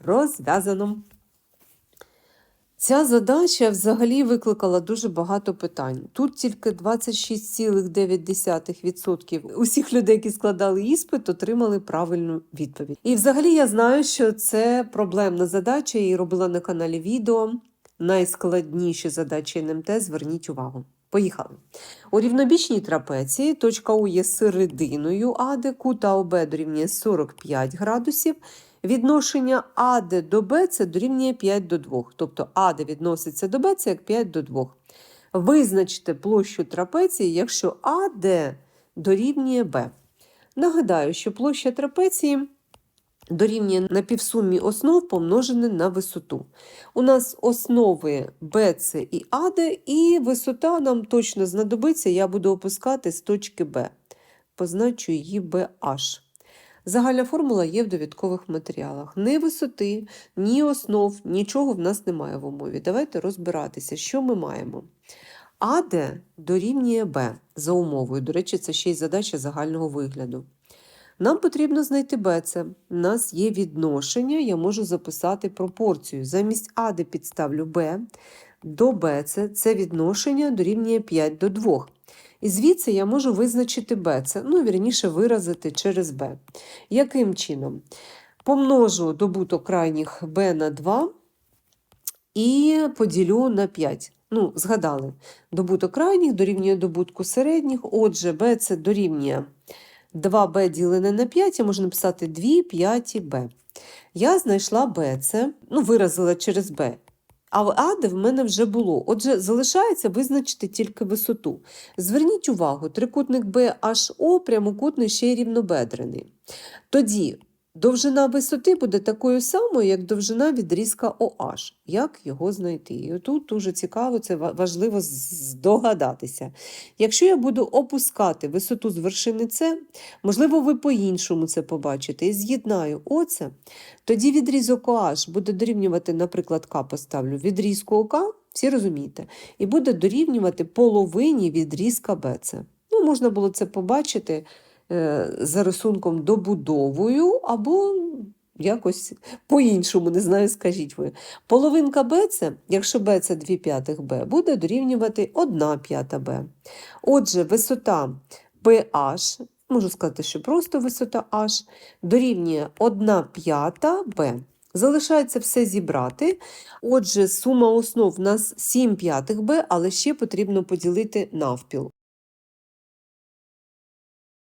розв'язано. Ця задача взагалі викликала дуже багато питань. Тут тільки 26,9% усіх людей, які складали іспит, отримали правильну відповідь. І взагалі я знаю, що це проблемна задача, я її робила на каналі відео. Найскладніші задачі НМТ, зверніть увагу. Поїхали. У рівнобічній трапеції точка У є серединою АД, кут АОБ дорівнює 45 градусів. Відношення АД до Б це дорівнює 5 до 2. Тобто АД відноситься до Б це як 5 до 2. Визначте площу трапеції, якщо АД дорівнює Б. Нагадаю, що площа трапеції дорівнює на півсумі основ помножене на висоту. У нас основи BC і AD, і висота нам точно знадобиться, я буду опускати з точки Б. Позначу її BH. Загальна формула є в довідкових матеріалах. Ні висоти, ні основ, нічого в нас немає в умові. Давайте розбиратися, що ми маємо. АД дорівнює Б за умовою. До речі, це ще й задача загального вигляду. Нам потрібно знайти БЦ. У нас є відношення, я можу записати пропорцію. Замість АД підставлю Б до БЦ це відношення дорівнює 5 до 2. І звідси я можу визначити БЦ, ну, вірніше, виразити через Б. Яким чином? Помножу добуток крайніх b на 2 і поділю на 5. Ну, згадали, добуток крайніх дорівнює добутку середніх. Отже, b це дорівнює 2b ділене на 5, я можу написати 2 п'яті b. Я знайшла b, це, ну, виразила через b. А в в мене вже було. Отже, залишається визначити тільки висоту. Зверніть увагу, трикутник BHO прямокутний ще й рівнобедрений. Тоді довжина висоти буде такою самою, як довжина відрізка OH. Як його знайти? І тут дуже цікаво, це важливо здогадатися. Якщо я буду опускати висоту з вершини С, можливо, ви по-іншому це побачите, і з'єднаю оце, тоді відрізок OH буде дорівнювати, наприклад, К поставлю відрізку ОК, всі розумієте, і буде дорівнювати половині відрізка БЦ. Ну, можна було це побачити за рисунком добудовою або якось по-іншому, не знаю, скажіть ви. Половинка БЦ, якщо Б це 2 п'ятих Б, буде дорівнювати 1 п'ята Б. Отже, висота BH, можу сказати, що просто висота H, дорівнює 1 п'ята Б. Залишається все зібрати. Отже, сума основ в нас 7 п'ятих Б, але ще потрібно поділити навпіл.